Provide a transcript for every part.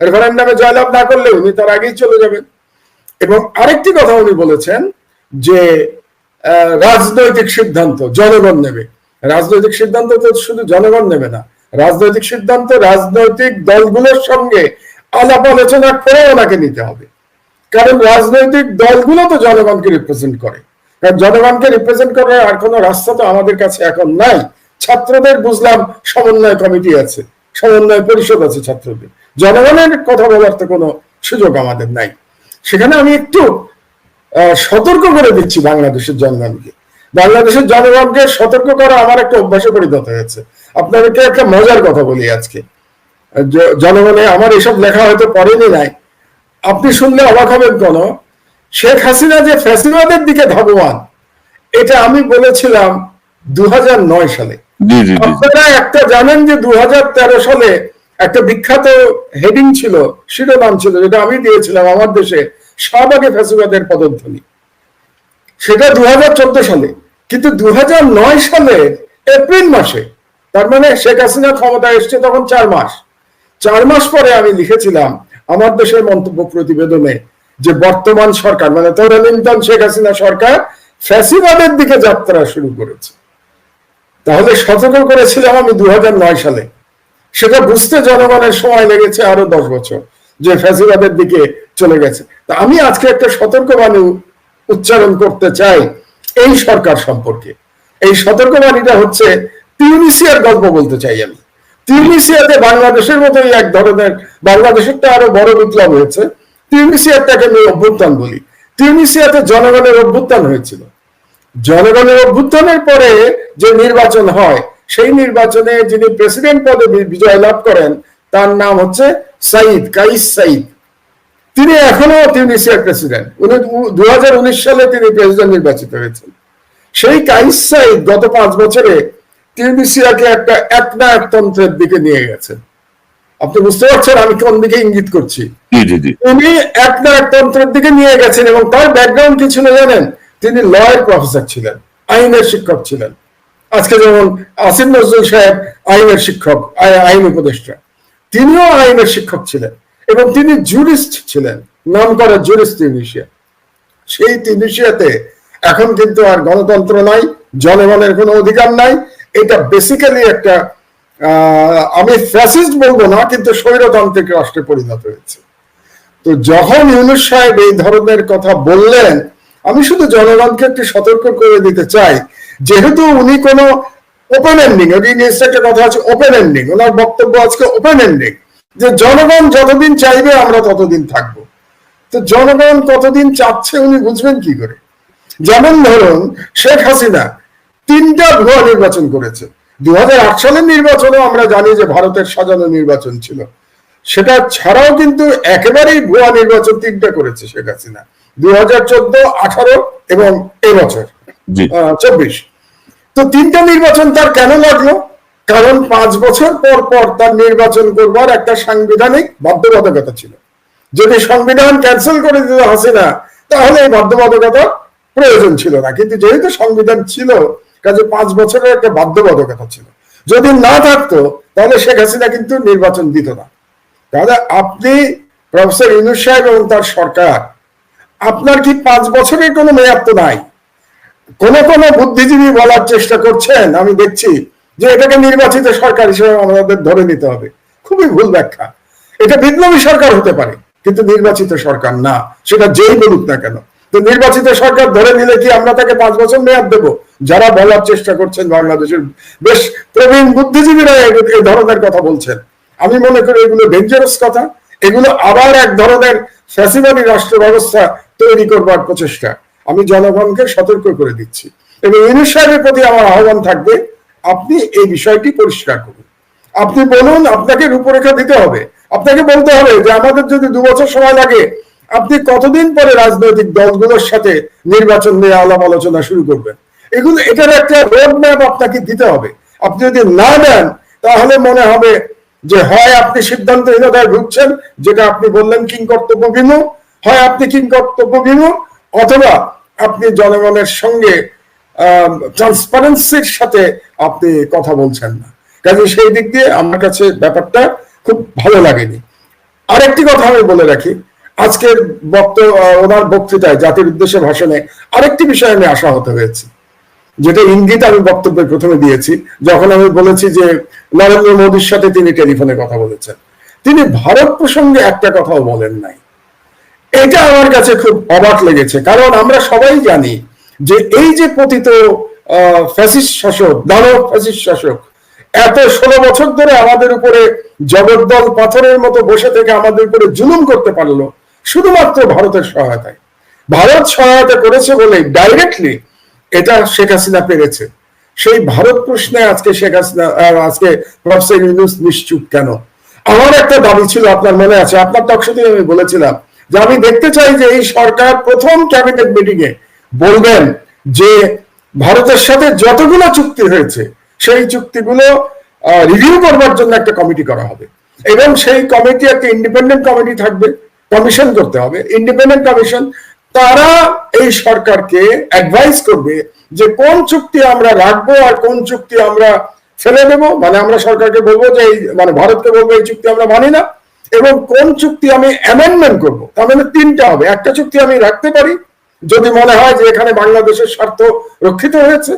রেফারেন্ডামে জয়লাভ না করলে উনি তার আগেই চলে যাবেন। এবং আরেকটি কথা উনি বলেছেন যে রাজনৈতিক সিদ্ধান্ত জনগণ নেবে। রাজনৈতিক সিদ্ধান্ত তো শুধু জনগণ নেবে না, রাজনৈতিক সিদ্ধান্ত রাজনৈতিক দলগুলোর সঙ্গে আলাপ আলোচনা করে ওনাকে নিতে হবে। কারণ রাজনৈতিক দলগুলো তো জনগণকে রিপ্রেজেন্ট করে। কারণ জনগণকে রিপ্রেজেন্ট করার আর কোনো রাস্তা তো আমাদের কাছে এখন নাই। ছাত্রদের বুঝলাম সমন্বয় কমিটি আছে। সমন্বয় পরিষদ আছে ছাত্রদের জনগণের কথা বলার তো কোনো সুযোগ আমাদের নাই। সেখানে আমি একটু সতর্ক করে দিচ্ছি বাংলাদেশের জনগণকে। বাংলাদেশের জনগণকে সতর্ক করা আমার একটা অভ্যাসে পরিণত হয়েছে। আপনাদেরকে একটা মজার কথা বলি আজকে। জনগণে আমার এসব লেখা হয়তো পড়েনি নাই। আপনি শুনলে অবাক হবেন কোন। শেখ হাসিনা যে ফ্যাসিবাদের দিকে ধাবমান, এটা আমি বলেছিলাম দু হাজার নয় সালে। আপনারা একটা জানেন যে দু হাজার তেরো সালে একটা বিখ্যাত হেডিং ছিল, শিরোনাম ছিল, যেটা আমি দিয়েছিলাম আমার দেশে ফ্যাসিবাদের পদধ্বনি। সেটা দু সালে। কিন্তু দু সালে, এপ্রিল মাসে, তার মানে শেখ হাসিনা ক্ষমতা এসছে তখন চার মাস। চার মাস পরে আমি লিখেছিলাম আমার দেশের মন্তব্য প্রতিবেদনে যে বর্তমান সরকার মানে তদানীন্তন শেখ হাসিনা সরকার ফ্যাসিবাদের দিকে যাত্রা শুরু করেছে। তাহলে সতর্ক করেছিলাম আমি দু হাজার নয় সালে। সেটা বুঝতে জনগণের সময় লেগেছে আরও দশ বছর, যে ফ্যাসিবাদের দিকে চলে গেছে। তা আমি আজকে একটা সতর্কবাণী উচ্চারণ করতে চাই এই সরকার সম্পর্কে। এই সতর্কবাণীটা হচ্ছে তিউনিসিয়ার গল্প বলতে চাই আমি। তিউনিসিয়াতে বাংলাদেশের মতোই এক ধরনের, বাংলাদেশেরটা আরও বড় বিপ্লব হয়েছে। তিউনিসিয়ারটাকে আমি অভ্যুত্থান বলি। তিউনিসিয়াতে জনগণের অভ্যুত্থান হয়েছিল। জনগণের অভ্যুত্থানের পরে যে নির্বাচন হয় সেই নির্বাচনে যিনি প্রেসিডেন্ট পদে বিজয় লাভ করেন তার নাম হচ্ছে সাইদ কাইস সাইদ। তিনি এখনও তিউনিসিয়ার প্রেসিডেন্ট উনি দু সালে তিনি প্রেসিডেন্ট নির্বাচিত হয়েছেন। সেই কাইস সাইদ গত পাঁচ বছরে তিউনিসিয়াকে একটা একনায়কতন্ত্রের দিকে নিয়ে গেছেন আপনি বুঝতে পারছেন আমি কোন দিকে ইঙ্গিত করছি? জি জি জি। উনি একনায়কতন্ত্রের দিকে নিয়ে গেছেন এবং তার ব্যাকগ্রাউন্ড কি ছিল জানেন? তিনি লয়ের প্রফেসর ছিলেন, আইনের শিক্ষক ছিলেন। আজকে যেমন আসিম নজরুল সাহেব আইনের শিক্ষক আইন উপদেষ্টা, তিনিও আইনের শিক্ষক ছিলেন এবং তিনি জুরিস্ট ছিলেন, নাম করা জুরিস্ট তিউনিশিয়া। সেই তিউনিশিয়াতে এখন কিন্তু আর গণতন্ত্র নাই, জনগণের কোনো অধিকার নাই। এটা বেসিক্যালি একটা আমি ফ্যাসিস্ট বলব না, কিন্তু স্বৈরতান্ত্রিক রাষ্ট্রে পরিণত হয়েছে। তো যখন ইউনুস সাহেব এই ধরনের কথা বললেন আমি শুধু জনগণকে একটু সতর্ক করে দিতে চাই। যেহেতু উনি কোনো ওপেন এন্ডিং একটা কথা আছে ওপেন এন্ডিং ওনার বক্তব্য আজকে ওপেন এন্ডিং যে জনগণ যতদিন চাইবে, আমরা ততদিন থাকব। তো জনগণ কতদিন চাচ্ছে, উনি বুঝবেন কি করে? যেমন ধরুন, শেখ হাসিনা তিনটা ভুয়া নির্বাচন করেছে। দু হাজার আট সালের নির্বাচনেও আমরা জানি যে ভারতের সাজানো নির্বাচন ছিল। সেটা ছাড়াও কিন্তু একেবারেই ভুয়া নির্বাচন তিনটা করেছে শেখ হাসিনা। দুই হাজার চোদ্দ আঠারো এবং এবছর চব্বিশ। তো তিনটা নির্বাচন তার কেন লাগল? কারণ পাঁচ বছর পর পর তার নির্বাচন করবার একটা সাংবিধানিক বাধ্যবাধকতা ছিল। যদি সংবিধান ক্যান্সেল করে দিত হাসিনা তাহলে এই বাধ্যবাধকতা প্রয়োজন ছিল না। কিন্তু যেহেতু সংবিধান ছিল কাজে পাঁচ বছরের একটা বাধ্যবাধকতা ছিল। যদি না থাকতো তাহলে শেখ হাসিনা কিন্তু নির্বাচন দিত না। তাহলে আপনি প্রফেসর ইউনুস সাহেব এবং তার সরকার আপনার কি পাঁচ বছরের কোনো মেয়াদ তো নাই? কোন কোন বুদ্ধিজীবী বলার চেষ্টা করছেন, আমি দেখছি, যে এটাকে নির্বাচিত সরকার হিসেবে আমাদের ধরে নিতে হবে। খুবই ভুল ব্যাখ্যা। এটা বিপ্লবী সরকার হতে পারে, কিন্তু নির্বাচিত সরকার না। সেটা যেই বলুক না কেন। তো নির্বাচিত সরকার ধরে নিলে কি আমরা তাকে পাঁচ বছর মেয়াদ দেবো? যারা বলার চেষ্টা করছেন বাংলাদেশের বেশ প্রবীণ বুদ্ধিজীবীরা এই ধরনের কথা বলছেন। আমি মনে করি এগুলো ডেঞ্জারাস কথা। এগুলো আবার এক ধরনের ফ্যাসিবাদী রাষ্ট্র ব্যবস্থা তৈরি করবার প্রচেষ্টা। আমি জনগণকে সতর্ক করে দিচ্ছি। এবং ইউনুস সাহেবের প্রতি আমার আহ্বান থাকবে, আপনি এই বিষয়টি পরিষ্কার করুন। আপনি বলুন, আপনাকে রূপরেখা দিতে হবে। আপনাকে বলতে হবে যে আমাদের যদি দু বছর সময় লাগে, আপনি কতদিন পরে রাজনৈতিক দলগুলোর সাথে নির্বাচন নিয়ে আলাপ আলোচনা শুরু করবেন? এগুলো, এটার একটা রোড ম্যাপ আপনাকে দিতে হবে। আপনি যদি না দেন, তাহলে মনে হবে যে হয় আপনি সিদ্ধান্তহীনতায় ঢুকছেন যেটা আপনি বললেন কিং কর্তব্য বিমু হয় আপনি কিং কর্তব্য বিমু অথবা আপনি জনগণের সঙ্গে ট্রান্সপারেন্সির সাথে আপনি কথা বলছেন না। কাজে সেই দিক দিয়ে আমার কাছে ব্যাপারটা খুব ভালো লাগেনি। আরেকটি কথা আমি বলে রাখি। আজকের বক্ত ওনার বক্তৃতায় জাতির উদ্দেশ্যে ভাষণে আরেকটি বিষয়ে আমি আশাহত হয়েছি। যেটা ইঙ্গিত আমি বক্তব্যের প্রথমে দিয়েছি, যখন আমি বলেছি যে নরেন্দ্র মোদীর সাথে তিনি টেলিফোনে কথা বলেছেন। তিনি ভারত প্রসঙ্গে একটা কথাও বলেন নাই। এটা আমার কাছে খুব অবাক লেগেছে। কারণ আমরা সবাই জানি যে এই যে পতিত ফ্যাসিস্ট শাসক, দানব ফ্যাসিস্ট শাসক, এত ষোলো বছর ধরে আমাদের উপরে জগদ্দল পাথরের মতো বসে থেকে আমাদের উপরে জুলুম করতে পারল, শুধুমাত্র ভারতের সহায়তায়। ভারত সহায়তা করেছে বলে ডাইরেক্টলি এটা শেখ হাসিনা পেরেছে। সেই ভারত প্রশ্নে আজকে শেখ হাসিনা আজকে প্রফেসর ইউনুস নিশ্চুপ কেন? আমার একটা দাবি ছিল, আপনার মনে আছে, আপনার টকশোতে আমি বলেছিলাম যে আমি দেখতে চাই যে এই সরকার প্রথম ক্যাবিনেট মিটিং এ বলবেন যে ভারতের সাথে যতগুলো চুক্তি হয়েছে, সেই চুক্তিগুলো রিভিউ করবার জন্য একটা কমিটি করা হবে। এবং সেই কমিটি একটা ইন্ডিপেন্ডেন্ট কমিটি থাকবে কমিশন করতে হবে। ইন্ডিপেন্ডেন্ট কমিশন তারা এই সরকারকে অ্যাডভাইস করবে যে কোন চুক্তি আমরা রাখব আর কোন চুক্তি আমরা ফেলে দেব। মানে আমরা সরকারকে বলব যে এই মানে ভারতকে বলব এই চুক্তি আমরা মানি না। এবং কোন চুক্তি আমি অ্যামেন্ডমেন্ট করব? তার মানে তিনটা হবে। একটা চুক্তি আমি রাখতে পারি, যদি মনে হয় যে এখানে বাংলাদেশের স্বার্থ রক্ষিত হয়েছে।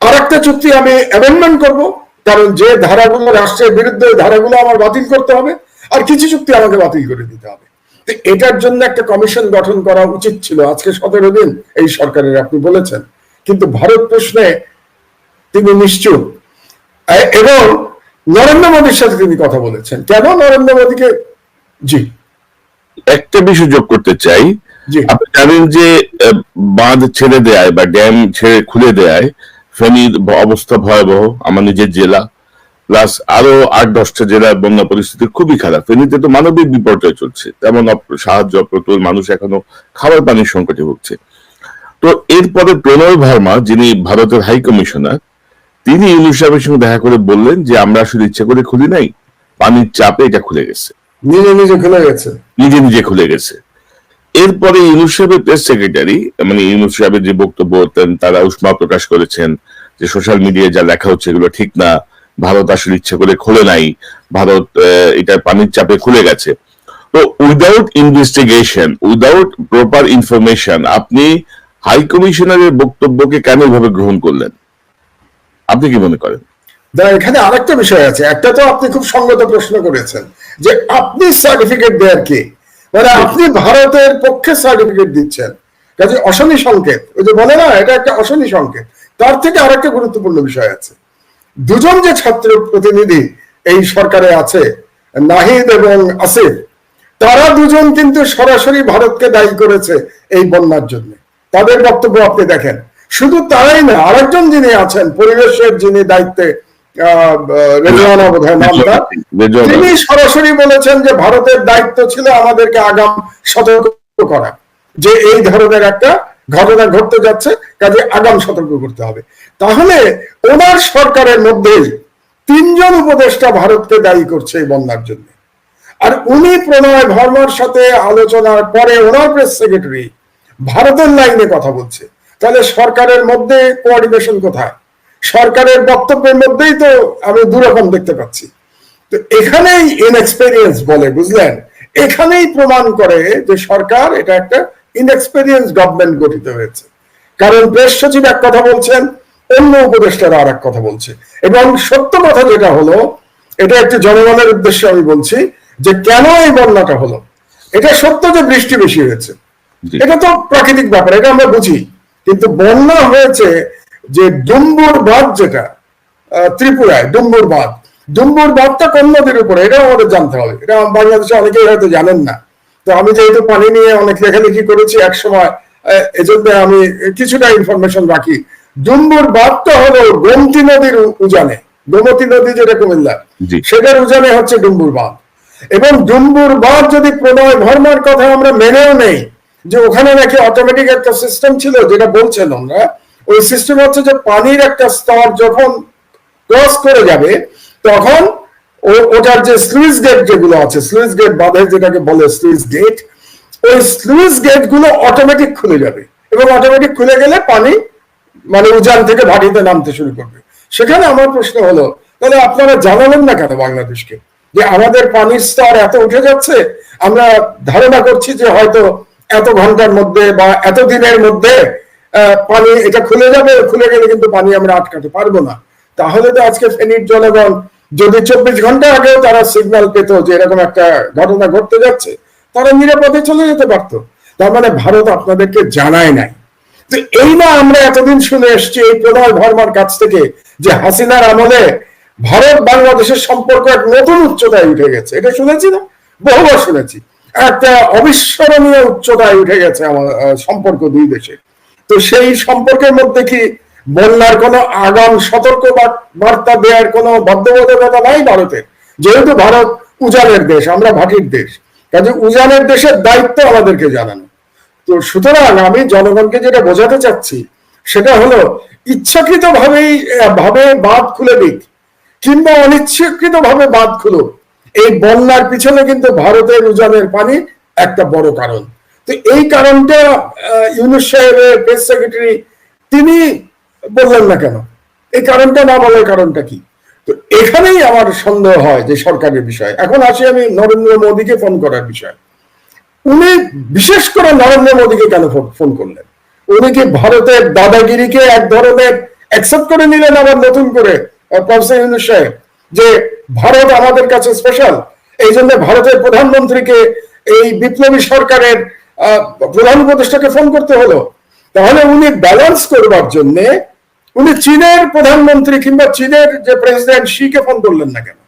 আর একটা চুক্তি আমি অ্যামেন্ডমেন্ট করব, কারণ যে ধারাগুলো রাষ্ট্রের বিরুদ্ধে ধারাগুলো আমার বাতিল করতে হবে, আর কিছু চুক্তি আমাকে বাতিল করে দিতে হবে। তো এটার জন্য একটা কমিশন গঠন করা উচিত ছিল আজকে সতেরো দিন এই সরকারের, আপনি বলেছেন। কিন্তু ভারত প্রশ্নে তিনি নিশ্চুপ। এবং নরেন্দ্র মোদীর সাথে তিনি কথা বলেছেন। কেন নরেন্দ্র মোদীকে? জি। একটা বিষয় যোগ করতে চাই। আপনি জানেন যে বাঁধ ছেড়ে দেয় বা ড্যাম ছেড়ে খুলে দেয় ফেনীর অবস্থা ভয়াবহ আমার নিজের জেলা প্লাস আরও আট দশটা জেলার বন্যা পরিস্থিতি খুবই খারাপ। ফেনীতে তো মানবিক বিপর্যয় চলছে তেমন সাহায্য প্রতুল মানুষ এখনও খাবার পানির সংকটে ভুগছে। তো এরপরে প্রণয় ভার্মা যিনি ভারতের হাই কমিশনার তিনি ইউনুস সাহেবের সঙ্গে দেখা করে বললেন যে আমরা আসলে ইচ্ছা করে খুলি নাই পানির চাপে এটা খুলে গেছে। নিজে নিজে খুলে গেছে? নিজে নিজে খুলে গেছে। এরপরে ইউনুস সাহেবের প্রেস সেক্রেটারি মানে ইউনুস সাহেবের যে বক্তব্য তারা উষ্মা প্রকাশ করেছেন যে সোশ্যাল মিডিয়ায় যা লেখা হচ্ছে এগুলো ঠিক না। ভারত আসলে ইচ্ছে করে খোলে নাই। ভারত এটা পানির চাপে খুলে গেছে। তো without investigation without proper information আপনি হাই কমিশনারের বক্তব্যকে কেন এভাবে গ্রহণ করলেন? আপনি কি মনে করেন? এখানে আরেকটা বিষয় আছে। একটা তো আপনি খুব সঙ্গত প্রশ্ন করেছেন যে আপনি সার্টিফিকেট দেয়ার কে? মানে আপনি ভারতের পক্ষে সার্টিফিকেট দিচ্ছেন। কাজে অশনি সংকেত ওই যে বলে না এটা একটা অশনি সংকেত। তার থেকে আরেকটা গুরুত্বপূর্ণ বিষয় আছে। দুজন যে ছাত্র প্রতিনিধি এই সরকারে আছে নাহিদ এবং আসিফ তারা দুজন কিন্তু সরাসরি ভারতকে দায়ী করেছে এই বন্যার জন্য। তাদের বক্তব্য আপনি দেখেন। শুধু তারাই না আরেকজন যিনি আছেন পরিবেশের যিনি দায়িত্বে রেজওয়ানা তিনি সরাসরি বলেছেন যে ভারতের দায়িত্ব ছিল আমাদেরকে আগাম সতর্ক করা যে এই ধরনের একটা ঘটনা ঘটতে যাচ্ছে কাজে আগাম সতর্ক করতে হবে। তাহলে ওনার সরকারের মধ্যেই তিনজন উপদেষ্টা ভারতকে দায়ী করছে এই বন্যার জন্য। আর উনি প্রণয় ভার্মার সাথে আলোচনার পরে ওনার প্রেস সেক্রেটারি ভারতের লাইনে কথা বলছে। তাহলে সরকারের মধ্যে কোঅর্ডিনেশন কোথায়? সরকারের বক্তব্যের মধ্যেই তো আমি দুরকম দেখতে পাচ্ছি। তো এখানেই ইনএক্সপেরিয়েন্স বলে বুঝলেন? এখানেই প্রমাণ করে যে সরকার এটা একটা ইনএক্সপেরিয়েন্স গভর্নমেন্ট গঠিত হয়েছে। কারণ প্রেস সচিব এক কথা বলছেন অন্য উপদেষ্টারা আর এক কথা বলছে। এবং সত্য কথা যেটা হলো এটা একটি জনগণের উদ্দেশ্যে আমি বলছি যে কেন এই বন্যাটা হলো? এটা সত্য যে বৃষ্টি বেশি হয়েছে। এটা তো প্রাকৃতিক ব্যাপার এটা আমরা বুঝি। কিন্তু বন্যা হয়েছে যে ডুম্বুর বাঁধ যেটা ত্রিপুরায় ডুম্বুর বাঁধ। ডুম্বুর বাঁধটা কোন নদীর উপরে? এটাও আমাদের জানতে হবে। এটা বাংলাদেশে অনেকেই হয়তো জানেন না। তো আমি যেহেতু পানি নিয়ে অনেক লেখালেখি করেছি এক সময় এজন্য আমি কিছুটা ইনফরমেশন রাখি ডুম্বুর বাঁধটা হলো গোমতী নদীর উজানে। গোমতী নদী যেটা কুমিল্লা সেটার উজানে হচ্ছে ডুম্বুর বাঁধ। এবং ডুম্বুর বাঁধ যদি প্রণয় ধর্মার কথা আমরা মেনেও নেই যে ওখানে নাকি অটোমেটিক একটা সিস্টেম ছিল যেটা বলছেন আমরা, ওই সিস্টেম হচ্ছে যে পানির একটা স্তর যখন ক্রস করে যাবে, তখন ওটার যে স্লুইস গেট যেগুলো আছে স্লুইস গেট বাঁধের যেটাকে বলে স্লুইস গেট ওই স্লুইস গেটগুলো অটোমেটিক খুলে যাবে এবং অটোমেটিক খুলে গেলে পানি মানে উজান থেকে ভাটিতে নামতে শুরু করবে। সেখানে আমার প্রশ্ন হলো, তাহলে আপনারা জানালেন না কেন বাংলাদেশকে যে আমাদের পানির স্তর এত উঠে যাচ্ছে? আমরা ধারণা করছি যে হয়তো এত ঘণ্টার মধ্যে বা এত দিনের মধ্যে পানি এটা খুলে যাবে, খুলে গেলে কিন্তু পানি আমরা আটকাতে পারব না। তাহলে তো আজকে ফেনীর জনগণ, যদি চব্বিশ ঘণ্টা আগেও তারা সিগন্যাল পেত যে এরকম একটা ঘটনা ঘটতে যাচ্ছে, তারা নিরাপদে চলে যেতে পারতো। তার মানে ভারত আপনাদেরকে জানায় নাই। তো এই না আমরা এতদিন শুনে এসছি এই প্রণয় ভর্মার কাছ থেকে যে হাসিনার আমলে ভারত বাংলাদেশের সম্পর্ক এক নতুন উচ্চতায় উঠে গেছে। এটা শুনেছি না? বহুবার শুনেছি। একটা অবিস্মরণীয় উচ্চতায় উঠে গেছে আমার সম্পর্ক দুই দেশে। তো সেই সম্পর্কের মধ্যে কি বন্যার কোনো আগাম সতর্ক বার্তা দেওয়ার কোনো বাধ্যবাধকতা নাই ভারতের? যেহেতু ভারত উজানের দেশ, আমরা ভাটির দেশ। কাজে উজানের দেশের দায়িত্ব আমাদেরকে জানানো। তো সুতরাং আমি জনগণকে যেটা বোঝাতে চাচ্ছি, সেটা হলো ইচ্ছাকৃত ভাবেই ভাবে বাদ খুলে দিক, কিংবা অনিচ্ছাকৃত ভাবে বাদ খুলো এই বন্যার পিছনে কিন্তু ভারতের উজানের পানি একটা বড় কারণ। তো এই কারণটা ইউনুস সাহেবের প্রেস সেক্রেটারি তিনি বললেন না কেন? এই কারণটা না বলার কারণটা কি? তো এখানেই আমার সন্দেহ হয় যে সরকারের বিষয়। এখন আসি আমি নরেন্দ্র মোদীকে ফোন করার বিষয়। উনি বিশেষ করে নরেন্দ্র মোদীকে কেন ফোন- করলেন? উনি কি ভারতের দাদাগিরিকে এক ধরনের অ্যাকসেপ্ট করে নিলেন আবার নতুন করে? প্রফেসর ইউনুস সাহেব, যে ভারত আমাদের কাছে স্পেশাল এই জন্য ভারতের প্রধানমন্ত্রীকে এই বিপ্লবী সরকারের প্রধান উপদেষ্টাকে ফোন করতে হলো। তাহলে উনি ব্যালেন্স করবার জন্য উনি চীনের প্রধানমন্ত্রী কিংবা চীনের যে প্রেসিডেন্ট শিকে ফোন করলেন না কেন?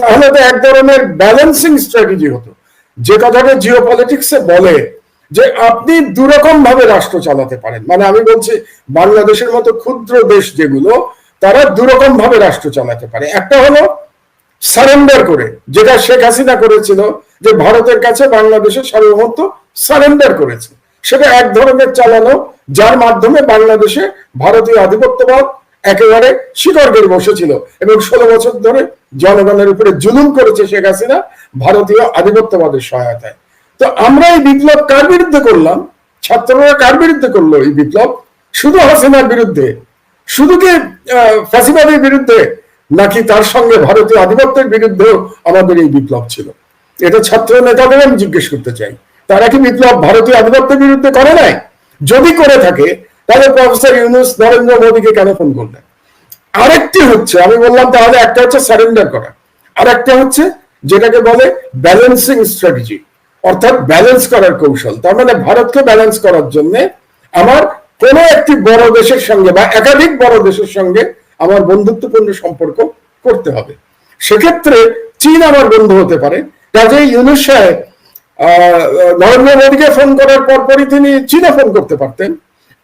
তাহলে তো এক ধরনের ব্যালেন্সিং স্ট্র্যাটেজি হতো। যে কথাটা জিও পলিটিক্সে বলে যে আপনি দুরকম ভাবে রাষ্ট্র চালাতে পারেন। মানে আমি বলছি, বাংলাদেশের মতো ক্ষুদ্র দেশ যেগুলো, তারা দুরকম ভাবে রাষ্ট্র চালাতে পারে। একটা হলো সারেন্ডার করে যেটা শেখ হাসিনা করেছিল যে ভারতের কাছে বাংলাদেশের সার্বভৌমত্ব সারেন্ডার করেছে। সেটা এক ধরনের চালানো যার মাধ্যমে বাংলাদেশে ভারতীয় আধিপত্যবাদ একেবারে শিকড়গের বসেছিল এবং ষোলো বছর ধরে জনগণের উপরে জুলুম করেছে শেখ হাসিনা ভারতীয় আধিপত্যবাদের সহায়তায়। তো আমরা এই বিপ্লব কার বিরুদ্ধে করলাম? ছাত্ররা কার বিরুদ্ধে করল এই বিপ্লব? শুধু হাসিনার বিরুদ্ধে? শুধু কি আহ, ফ্যাসিবাদের বিরুদ্ধে? নাকি তার সঙ্গে ভারতীয় আধিপত্যের বিরুদ্ধেও আমাদের এই বিপ্লব ছিল? এটা ছাত্র নেতাদের আমি জিজ্ঞেস করতে চাই। তারা কি বিপ্লব ভারতীয় আধিপত্যের বিরুদ্ধে করে নাই? যদি করে থাকে, তাহলে প্রফেসর ইউনুস নরেন্দ্র মোদীকে কেন ফোন করলেন? আরেকটি হচ্ছে, আমি বললাম তাহলে একটা হচ্ছে সারেন্ডার করা। আর একটা হচ্ছে যেটাকে বলে ব্যালেন্সিং স্ট্র্যাটেজি অর্থাৎ ব্যালেন্স করার কৌশল। তার মানে ভারতকে ব্যালেন্স করার জন্য আমার কোনো একটি বড় দেশের সঙ্গে বা একাধিক বড় দেশের সঙ্গে আমার বন্ধুত্বপূর্ণ সম্পর্ক করতে হবে। সেক্ষেত্রে চীন আমার বন্ধু হতে পারে। কাজেই ইউনুস নরেন্দ্র মোদীকে ফোন করার পরপরই তিনি চীনে ফোন করতে পারতেন।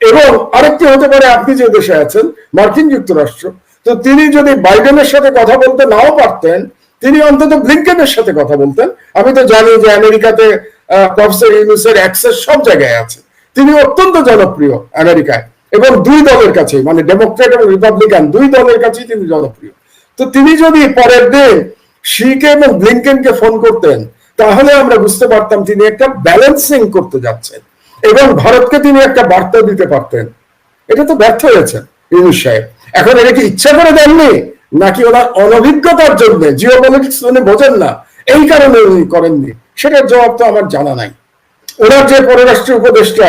এবং আরেকটি হতে পারে, আপনি যে দেশে আছেন, মার্কিন যুক্তরাষ্ট্র, তো তিনি যদি বাইডেনের সাথে কথা বলতে নাও পারতেন, তিনি অন্তত ব্লিঙ্কেনের সাথে কথা বলতেন। আমি তো জানি যে আমেরিকাতে প্রফেসর ইউনুসের অ্যাক্সেস সব জায়গায় আছে। তিনি অত্যন্ত জনপ্রিয় আমেরিকায়। এবং দুই দলের কাছে মানে ডেমোক্রেট এবং রিপাবলিকান দুই দলের কাছেই তিনি জনপ্রিয়। তো তিনি যদি পরের দিন শিকে এবং ব্লিঙ্কেনকে ফোন করতেন, তাহলে আমরা বুঝতে পারতাম তিনি একটা ব্যালেন্সিং করতে যাচ্ছেন এবং ভারতকে তিনি একটা বার্তা দিতে পারতেন। এটা তো ব্যর্থ হয়েছেন ইউনুস সাহেব। এখন এটা কি ইচ্ছা করে দেননি? নাকি ওনার অনভিজ্ঞতার জন্য জিও পলিটিক্স উনি বোঝেন না, এই কারণে উনি করেননি? সেটার জবাব তো আমার জানা নাই। ওনার যে পররাষ্ট্র উপদেষ্টা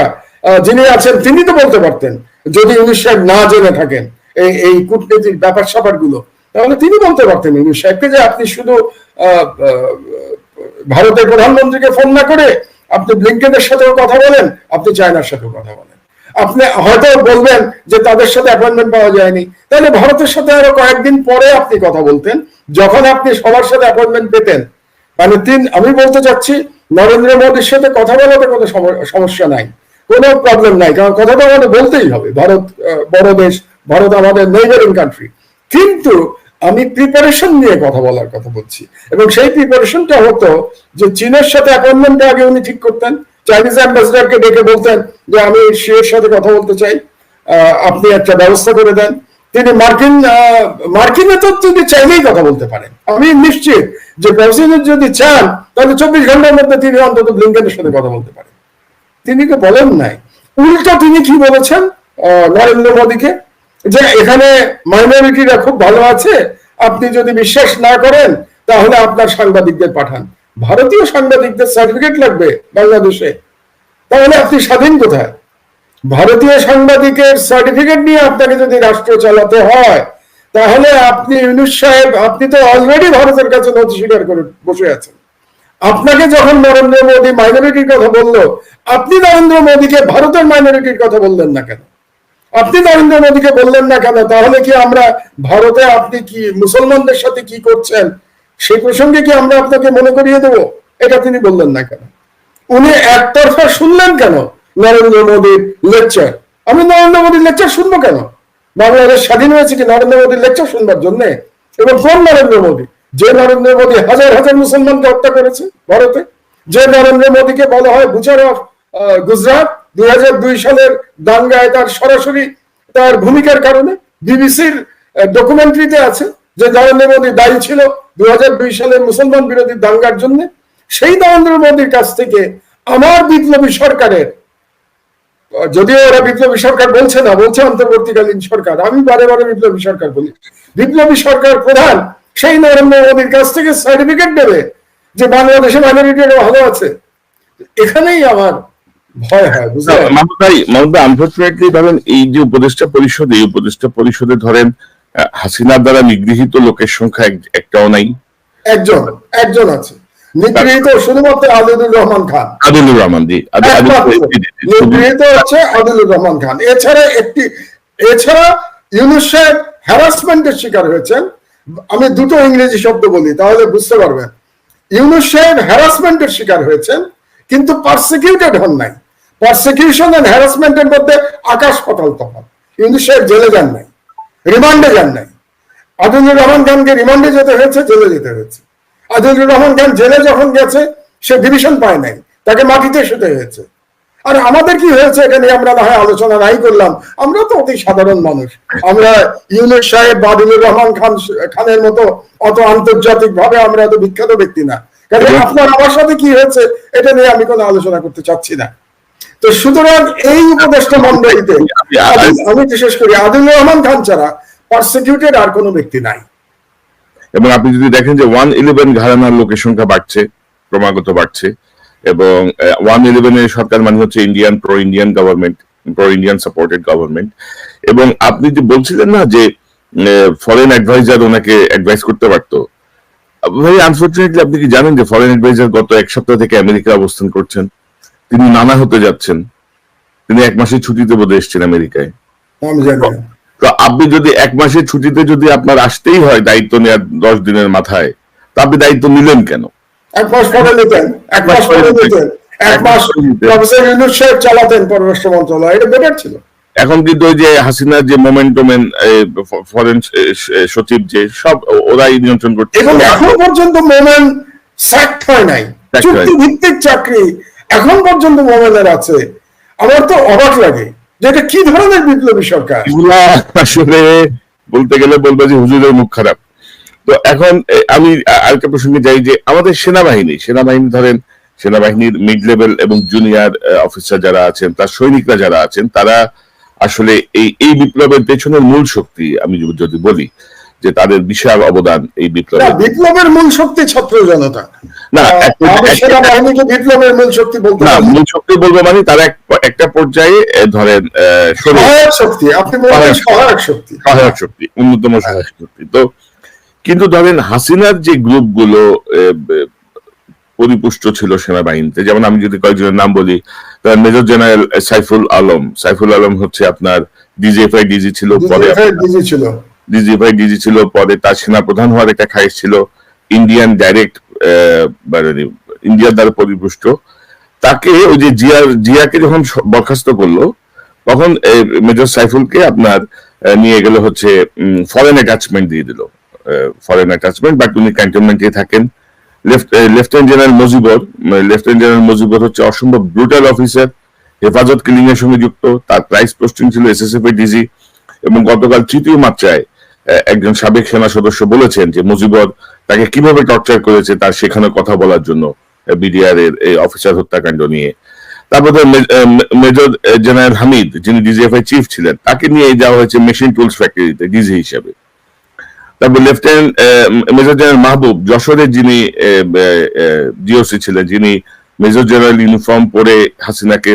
যিনি আছেন, তিনি তো বলতে পারতেন যদি ইউনুস সাহেব না জেনে থাকেন, এই এই কূটনীতির ব্যাপার স্যাপারগুলো তাহলে তিনি বলতে পারতেন ইউনুস সাহেবকে যে আপনি শুধু ভারতের প্রধানমন্ত্রীকে ফোন না করে আপনি ব্লিঙ্কেনের সাথেও কথা বলেন, আপনি চায়নার সাথেও কথা বলেন। আপনি হয়তো বলবেন যে তাদের সাথে অ্যাপয়েন্টমেন্ট পাওয়া যায়নি। তাহলে ভারতের সাথে আরও কয়েকদিন পরে আপনি কথা বলতেন, যখন আপনি সবার সাথে অ্যাপয়েন্টমেন্ট পেতেন। মানে তিন, আমি বলতে চাচ্ছি, নরেন্দ্র মোদীর সাথে কথা বলাতে কোনো সমস্যা নাই। কোনো প্রবলেম নাই, কারণ কথাটা আমাদের বলতেই হবে, ভারত বড় দেশ, ভারত আমাদের নেইবারিং কান্ট্রি কিন্তু আমি প্রিপারেশন নিয়ে কথা বলার কথা বলছি, এবং সেই প্রিপারেশনটা হতো যে চীনের সাথে অ্যাপয়েন্টমেন্ট আগে উনি ঠিক করতেন চাইনিজ অ্যাম্বাসিডারকে ডেকে বলতেন যে আমি শিয়ের সাথে কথা বলতে চাই আপনি একটা ব্যবস্থা করে দেন। তিনি মার্কিন মার্কিনে তো তিনি চাইলেই কথা বলতে পারেন। আমি নিশ্চিত যে প্রেসিডেন্ট যদি চান, তাহলে চব্বিশ ঘণ্টার মধ্যে তিনি অন্তত ব্লিঙ্কেনের সাথে কথা বলতে পারেন। তিনি তো বলেন নাই। উল্টো তিনি কি বলেছেন নরেন্দ্র মোদীকে? যে এখানে মাইনরিটিরা খুব ভালো আছে, আপনি যদি বিশ্বাস না করেন, তাহলে আপনার সাংবাদিকদের পাঠান। ভারতীয় সাংবাদিকদের সার্টিফিকেট লাগবে বাংলাদেশে। তাহলে আপনি স্বাধীন কোথায়? ভারতীয় সাংবাদিকের সার্টিফিকেট নিয়ে আপনাকে যদি রাষ্ট্র চালাতে হয়, তাহলে আপনি ইউনুস সাহেব, আপনি তো অলরেডি ভারতের কাছে নথি স্বীকার করে বসে আছেন। আপনাকে যখন নরেন্দ্র মোদী মাইনরিটির কথা বলল, আপনি নরেন্দ্র মোদীকে ভারতের মাইনরিটির কথা বললেন না কেন? আপনি নরেন্দ্র মোদীকে বললেন না কেন? তাহলে কি আমরা ভারতে আপনি কি, মুসলমানদের সাথে কি করছেন? সেই প্রসঙ্গে কি আমরা আপনাকে মনে করিয়ে দেব? এটা তিনি বললেন না কেন? উনি একতরফা শুনলেন কেন নরেন্দ্র মোদীর লেকচার আমি নরেন্দ্র মোদীর লেকচার শুনব কেন? বাংলাদেশ স্বাধীন হয়েছে কি নরেন্দ্র মোদীর লেকচার শুনবার জন্য? এবং কোন নরেন্দ্র মোদী? যে নরেন্দ্র মোদী হাজার হাজার মুসলমানকে হত্যা করেছে ভারতে, যে নরেন্দ্র মোদীকে বলা হয় বুচার অফ গুজরাট, দুই সালের দাঙ্গায় তার সরাসরি তার ভূমিকার কারণে বিবিসির ডকুমেন্টারিতে আছে যে নরেন্দ্র মোদী দায়ী ছিল দুই সালের মুসলমান বিরোধী দাঙ্গার জন্য। সেই নরেন্দ্র মোদীর কাছ থেকে আমার বিপ্লবী সরকারের যদিও ওরা বিপ্লবী সরকার বলছে না, বলছে অন্তর্বর্তীকালীন সরকার, আমি বারে বারে বিপ্লবী সরকার বলি। বিপ্লবী সরকার প্রধান সেই নরেন্দ্র মোদীর কাছ থেকে সার্টিফিকেট দেবে যে বাংলাদেশে মাইনরিটিরা ভালো আছে। এখানেই আমার ভয় হয় আনফর্চুনেটলি ধরেন এই যে উপদেষ্টা পরিষদ এই উপদেষ্টা পরিষদে ধরেন হাসিনার দ্বারা নিগৃহীত লোকের সংখ্যা একটাও নাই। একজন একজন আছে। নিগৃহীত শুধুমাত্র আদিলুর রহমান খান। আদিলুর রহমান জি নিগৃহীত হচ্ছে আদিলুর রহমান খান। এছাড়া একটি এছাড়া ইউনুস সাহেব হ্যারাসমেন্টের শিকার হয়েছেন আমি দুটো ইংরেজি শব্দ বলি, তাহলে বুঝতে পারবেন। ইউনুস সাহেব হ্যারাসমেন্টের শিকার হয়েছেন, কিন্তু পারসিকিউটেড হন নাই। পারসিকিউশন এন্ড হ্যারাসমেন্টের মধ্যে আকাশ পাতাল তফাৎ। ইউনুস সাহেব জেলে যান নাই রিমান্ডে যান নাই। আদিলুর রহমান খানকে রিমান্ডে যেতে হয়েছে, জেলে যেতে হয়েছে। আদিলুর রহমান খান জেলে যখন গেছে, সে ডিভিশন পায় নাই, তাকে মাটিতে শুতে হয়েছে। আর আমাদের কি হয়েছে এটা নিয়ে আমরা না হয় আলোচনা নাই করলাম? আমরা তো অতি সাধারণ মানুষ। আমরা ইউনুস সাহেব বা রহমান খান খানের মতো অত আন্তর্জাতিক ভাবে আমরা এত বিখ্যাত ব্যক্তি না। কাজে আপনার আমার সাথে কি হয়েছে এটা নিয়ে আমি কোনো আলোচনা করতে চাচ্ছি না। তো সুতরাং এই উপদেষ্টা মন্ডলীতে আমি বিশেষ করি আদিলুর রহমান খান ছাড়া পারসিকিউটেড আর কোনো ব্যক্তি নাই। এবং আপনি যদি দেখেন যে ওয়ান ইলেভেন ঘরানার লোকের সংখ্যা বাড়ছে ক্রমাগত বাড়ছে এবং ওয়ান ইলেভেনের সরকার মানে হচ্ছে Indian pro Indian government pro Indian supported government এবং আপনি যে বলছিলেন না যে ফরেন অ্যাডভাইজার ওনাকে অ্যাডভাইস করতে পারতো ভাই আনফর্চুনেটলি আপনি কি জানেন যে ফরেন অ্যাডভাইজার গত এক সপ্তাহ থেকে আমেরিকা অবস্থান করছেন। তিনি নানা হতে যাচ্ছেন। তিনি এক মাসের ছুটিতে বোধ এসছেন আমেরিকায়। তো আপনি যদি এক মাসের ছুটিতে যদি আপনার আসতেই হয় দায়িত্ব নেওয়ার দশ দিনের মাথায় তা আপনি দায়িত্ব নিলেন কেন? এক মাস পরে নিতেন এক মাস পরে নিতেন। এক মাস প্রফেসর ইউনুস সাহেব চালাতেন পররাষ্ট্র মন্ত্রণালয় এটা বেটার ছিল। এখন কিন্তু ওই যে হাসিনার যে মোমেন্টমেন ফরেন সচিব যে সব ওরাই নিয়ন্ত্রণ করছে। এবং এখন পর্যন্ত মোমেন হয় নাই। চুক্তি ভিত্তিক চাকরি এখন পর্যন্ত মোমেনের আছে। আমার তো অবাক লাগে যে এটা কি ধরনের বিপ্লবী সরকার। আসলে বলতে গেলে বলব যে হুজুরের মুখ খারাপ। তো এখন আমি আরেকটা প্রসঙ্গে যাই যে আমাদের সেনাবাহিনী সেনাবাহিনী ধরেন সেনাবাহিনীর মিড লেভেল এবং জুনিয়র অফিসার যারা আছেন তার সৈনিকরা যারা আছেন তারা আসলে এই এই বিপ্লবের পেছনের মূল শক্তি আমি যদি- বলি যে তাদের বিশাল অবদান এই না, বিপ্লবে বিপ্লবের মূল শক্তি ছাত্র জনতা। না সেনাবাহিনীকে বিপ্লবের মূল শক্তি বলতে না মূল শক্তি বলব মানে তারা একটা পর্যায়ে ধরেন সহায়ক শক্তি আপনি বলবেন সহায়ক। সহায়ক শক্তি। সহায়ক শক্তি অন্যতম সহায়ক শক্তি। তো কিন্তু ধরেন হাসিনার যে গ্রুপগুলো পরিপুষ্ট ছিল সেনাবাহিনীতে যেমন আমি যদি কয়েকজনের নাম বলি মেজর জেনারেল সাইফুল আলম। সাইফুল আলম হচ্ছে আপনার ডিজিএফআই ডিজি ছিল পরে ছিল। ডিজিএফআই ডিজি ছিল পরে তার সেনা প্রধান হওয়ার একটা খাইশ ছিল ইন্ডিয়ান ডাইরেক্ট মানে ইন্ডিয়ার দ্বারা পরিপুষ্ট। তাকে ওই যে জিয়া জিয়াকে যখন বরখাস্ত করল তখন মেজর সাইফুলকে আপনার নিয়ে গেল হচ্ছে ফরেন অ্যাটাচমেন্ট দিয়ে দিল। ফরেন অ্যাটাচমেন্ট বাট উনি ক্যান্টনমেন্টে থাকেন। Lieutenant general Mojibor lieutenant general Mojibor হচ্ছে অসম্ভব ব্রুটাল অফিসার হেফাজত কিলিং এর সঙ্গে যুক্ত, তার প্রাইস পোস্টিং ছিল এসএসএফ এর ডিজি এবং গতকাল তৃতীয় মাত্রায় একজন সাবেক সেনা সদস্য বলেছেন যে মুজিবর তাকে কীভাবে টর্চার করেছে তার সেখানে কথা বলার জন্য বিডিআর এর, এই অফিসার হত্যাকাণ্ড নিয়ে। তারপর মেজর জেনারেল হামিদ, যিনি ডিজিএফআই চিফ ছিলেন, তাকে নিয়ে যাওয়া হয়েছে মেশিন টুলস ফ্যাক্টরিতে ডিজি হিসেবে। তারপর লেফটেন্যান্ট মেজর জেনারেল মাহবুব যশোরের যিনি ডিওসি ছিলেন, যিনি মেজর জেনারেল ইউনিফর্ম পরে হাসিনাকে